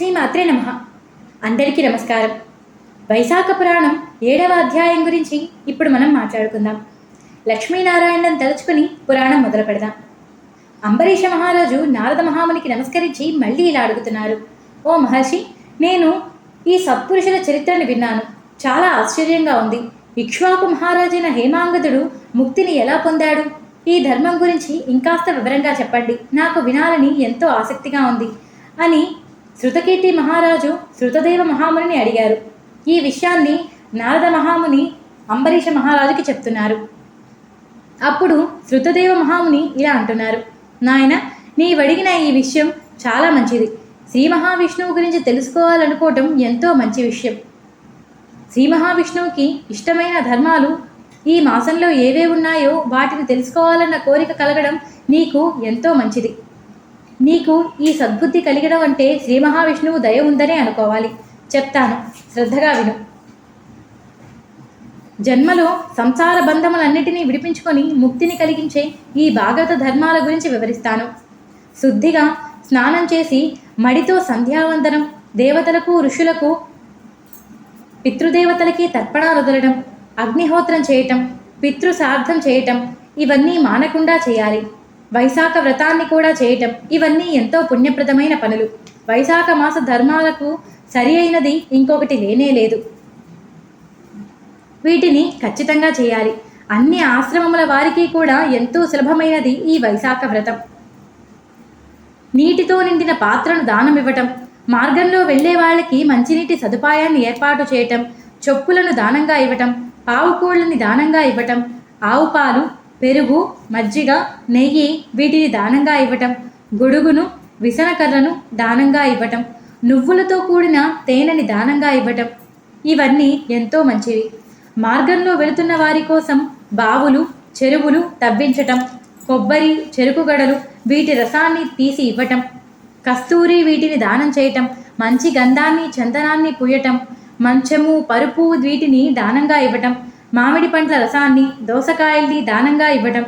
శ్రీమాత్రే నమ. అందరికీ నమస్కారం. వైశాఖ పురాణం ఏడవ అధ్యాయం గురించి ఇప్పుడు మనం మాట్లాడుకుందాం. లక్ష్మీనారాయణను తలుచుకుని పురాణం మొదలు పెడదాం. అంబరీష మహారాజు నారద మహామునికి నమస్కరించి మళ్ళీ ఇలా అడుగుతున్నారు. ఓ మహర్షి నేను ఈ సత్పురుషుల చరిత్రను విన్నాను. చాలా ఆశ్చర్యంగా ఉంది. ఇక్ష్వాకు మహారాజైన హేమాంగదుడు ముక్తిని ఎలా పొందాడు? ఈ ధర్మం గురించి ఇంకాస్త వివరంగా చెప్పండి. నాకు వినాలని ఎంతో ఆసక్తిగా ఉంది అని శృతకీర్తి మహారాజు శృతదేవ మహామునిని అడిగారు. ఈ విషయాన్ని నారద మహాముని అంబరీష మహారాజుకి చెప్తున్నారు. అప్పుడు శృతదేవ మహాముని ఇలా అంటున్నారు. నాయన నీవడిగిన ఈ విషయం చాలా మంచిది. శ్రీ మహావిష్ణువు గురించి తెలుసుకోవాలనుకోవటం ఎంతో మంచి విషయం. శ్రీ మహావిష్ణువుకి ఇష్టమైన ధర్మాలు ఈ మాసంలో ఏవే ఉన్నాయో వాటిని తెలుసుకోవాలన్న కోరిక కలగడం నీకు ఎంతో మంచిది. నీకు ఈ సద్బుద్ధి కలిగడం అంటే శ్రీ మహావిష్ణువు దయ ఉందనే అనుకోవాలి. చెప్తాను. శ్రద్ధగా విను. జన్మలో సంసార బంధములన్నిటినీ విడిపించుకొని ముక్తిని కలిగించే ఈ భాగవత ధర్మాల గురించి వివరిస్తాను. శుద్ధిగా స్నానం చేసి మడితో సంధ్యావందనం దేవతలకు ఋషులకు పితృదేవతలకి తర్పణాలు వదలడం అగ్నిహోత్రం చేయటం పితృ చేయటం ఇవన్నీ మానకుండా చేయాలి. వైశాఖ వ్రతాన్ని కూడా చేయటం. ఇవన్నీ ఎంతో పుణ్యప్రదమైన పనులు. వైశాఖ మాస ధర్మాలకు సరి అయినది ఇంకొకటి లేనే లేదు. వీటిని ఖచ్చితంగా చేయాలి. అన్ని ఆశ్రమముల వారికి కూడా ఎంతో సులభమైనది ఈ వైశాఖ వ్రతం. నీటితో నిండిన పాత్రను దానం ఇవ్వటం మార్గంలో వెళ్ళే వాళ్ళకి మంచినీటి సదుపాయాన్ని ఏర్పాటు చేయటం చొప్పులను దానంగా ఇవ్వటం ఆవు కోళ్ళని దానంగా ఇవ్వటం ఆవు పాలు పెరుగు మజ్జిగ నెయ్యి వీటిని దానంగా ఇవ్వటం గొడుగును విసనకర్రను దానంగా ఇవ్వటం నువ్వులతో కూడిన తేనెని దానంగా ఇవ్వటం. ఇవన్నీ ఎంతో మంచివి. మార్గంలో వెళుతున్న వారి కోసం బావులు చెరువులు తవ్వించటం కొబ్బరి చెరుకు గడలు వీటి రసాన్ని తీసి ఇవ్వటం కస్తూరి వీటిని దానం చేయటం మంచి గంధాన్ని చందనాన్ని పూయటం మంచము పరుపు వీటిని దానంగా ఇవ్వటం మామిడి పండ్ల రసాన్ని దోసకాయల్ని దానంగా ఇవ్వటం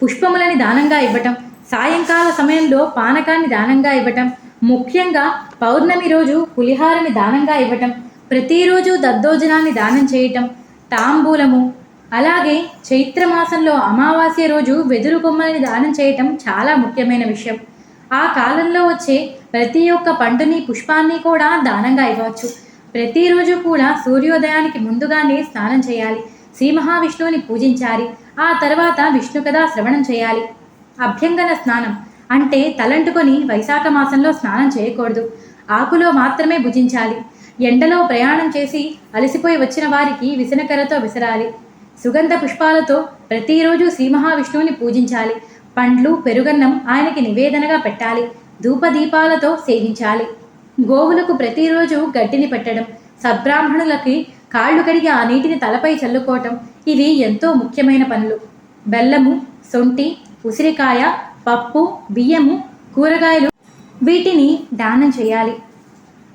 పుష్పములని దానంగా ఇవ్వటం సాయంకాల సమయంలో పానకాన్ని దానంగా ఇవ్వటం ముఖ్యంగా పౌర్ణమి రోజు పులిహారని దానంగా ఇవ్వటం ప్రతిరోజు దద్దోజనాన్ని దానం చేయటం తాంబూలము అలాగే చైత్రమాసంలో అమావాస్య రోజు వెదురు బొమ్మలని దానం చేయటం చాలా ముఖ్యమైన విషయం. ఆ కాలంలో వచ్చే ప్రతి ఒక్క పండుని పుష్పాన్ని కూడా దానంగా ఇవ్వచ్చు. ప్రతిరోజు కూడా సూర్యోదయానికి ముందుగానే స్నానం చేయాలి. శ్రీ మహావిష్ణువుని పూజించాలి. ఆ తర్వాత విష్ణు కథ శ్రవణం చేయాలి. అభ్యంగన స్నానం అంటే తలంటుకొని వైశాఖ మాసంలో స్నానం చేయకూడదు. ఆకులో మాత్రమే భుజించాలి. ఎండలో ప్రయాణం చేసి అలసిపోయి వచ్చిన వారికి విసనకరతో విసరాలి. సుగంధ పుష్పాలతో ప్రతిరోజు శ్రీ మహావిష్ణువుని పూజించాలి. పండ్లు పెరుగన్నం ఆయనకి నివేదనగా పెట్టాలి. ధూపదీపాలతో సేవించాలి. గోవులకు ప్రతిరోజు గడ్డిని పెట్టడం సద్బ్రాహ్మణులకి కాళ్ళు కడిగి ఆ నీటిని తలపై చల్లుకోవటం ఇవి ఎంతో ముఖ్యమైన పనులు. బెల్లము సొంటి ఉసిరికాయ పప్పు బియ్యము కూరగాయలు వీటిని దానం చేయాలి.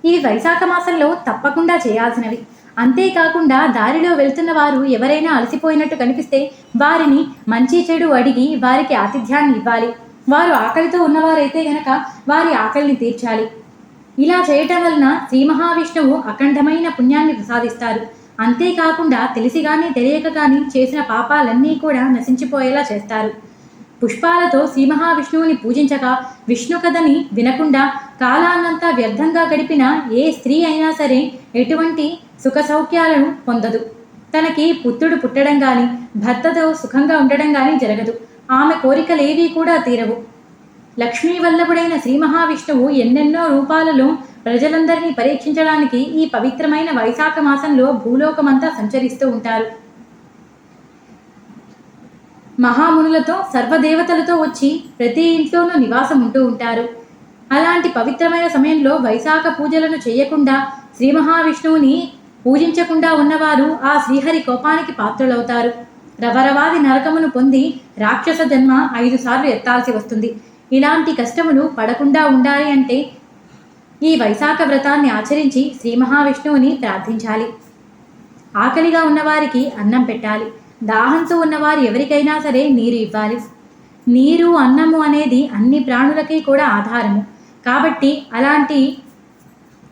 ఇవి వైశాఖ మాసంలో తప్పకుండా చేయాల్సినవి. అంతేకాకుండా దారిలో వెళ్తున్న వారు ఎవరైనా అలసిపోయినట్టు కనిపిస్తే వారిని మంచి చెడు అడిగి వారికి ఆతిథ్యాన్ని ఇవ్వాలి. వారు ఆకలితో ఉన్నవారైతే గనక వారి ఆకలిని తీర్చాలి. ఇలా చేయటం వలన శ్రీ మహావిష్ణువు అఖండమైన పుణ్యాన్ని ప్రసాదిస్తారు. అంతేకాకుండా తెలిసి కానీ తెలియక కానీ చేసిన పాపాలన్నీ కూడా నశించిపోయేలా చేస్తారు. పుష్పాలతో శ్రీ మహావిష్ణువుని పూజించక విష్ణు కథని వినకుండా కాలాన్నంతా వ్యర్థంగా గడిపిన ఏ స్త్రీ అయినా సరే ఎటువంటి సుఖ సౌఖ్యాలను పొందదు. తనకి పుత్రుడు పుట్టడం కానీ భర్తతో సుఖంగా ఉండడం కానీ జరగదు. ఆమె కోరికలేవీ కూడా తీరవు. లక్ష్మీ వల్లభుడైన శ్రీ మహావిష్ణువు ఎన్నెన్నో రూపాలలో ప్రజలందరినీ పరీక్షించడానికి ఈ పవిత్రమైన వైశాఖ మాసంలో భూలోకమంతా సంచరిస్తూ ఉంటారు. మహామునులతో సర్వదేవతలతో వచ్చి ప్రతి ఇంట్లోనూ నివాసం ఉంటూ ఉంటారు. అలాంటి పవిత్రమైన సమయంలో వైశాఖ పూజలను చేయకుండా శ్రీ మహావిష్ణువుని పూజించకుండా ఉన్నవారు ఆ శ్రీహరి కోపానికి పాత్రులవుతారు. రవరవాది నరకమును పొంది రాక్షస జన్మ ఐదు సార్లు ఎత్తాల్సి వస్తుంది. ఇలాంటి కష్టములు పడకుండా ఉండాలి అంటే ఈ వైశాఖ వ్రతాన్ని ఆచరించి శ్రీ మహావిష్ణువుని ప్రార్థించాలి. ఆకలిగా ఉన్నవారికి అన్నం పెట్టాలి. దాహంతో ఉన్నవారు ఎవరికైనా సరే నీరు ఇవ్వాలి. నీరు అన్నము అనేది అన్ని ప్రాణులకి కూడా ఆధారము. కాబట్టి అలాంటి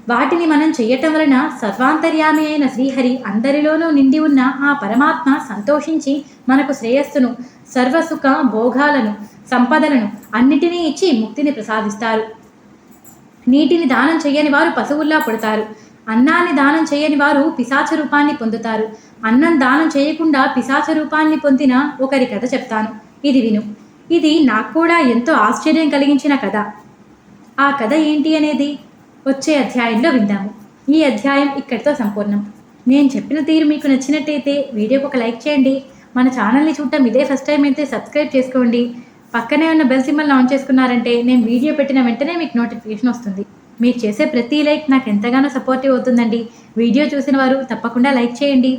వాటిని మనం చెయ్యటం వలన సర్వాంతర్యామి అయిన శ్రీహరి అందరిలోనూ నిండి ఉన్న ఆ పరమాత్మ సంతోషించి మనకు శ్రేయస్సును సర్వసుఖ భోగాలను సంపదలను అన్నిటినీ ఇచ్చి ముక్తిని ప్రసాదిస్తారు. నీటిని దానం చేయని వారు పశువుల్లా పుడతారు. అన్నాన్ని దానం చేయని వారు పిశాచ రూపాన్ని పొందుతారు. అన్నం దానం చేయకుండా పిశాచ రూపాన్ని పొందిన ఒకరి కథ చెప్తాను. ఇది విను. ఇది నాకు కూడా ఎంతో ఆశ్చర్యం కలిగించిన కథ. ఆ కథ ఏంటి అనేది వచ్చే అధ్యాయంలో విందాము. ఈ అధ్యాయం ఇక్కడితో సంపూర్ణం. నేను చెప్పిన తీరు మీకు నచ్చినట్టయితే వీడియోకి ఒక లైక్ చేయండి. మన ఛానల్ని చూడటం ఇదే ఫస్ట్ టైం అయితే సబ్స్క్రైబ్ చేసుకోండి. పక్కనే ఉన్న బెల్ సింబల్ ఆన్ చేసుకున్నారంటే నేను వీడియో పెట్టిన వెంటనే మీకు నోటిఫికేషన్ వస్తుంది. మీరు చేసే ప్రతి లైక్ నాకు ఎంతగానో సపోర్టివ్ అవుతుందండి. వీడియో చూసిన వారు తప్పకుండా లైక్ చేయండి.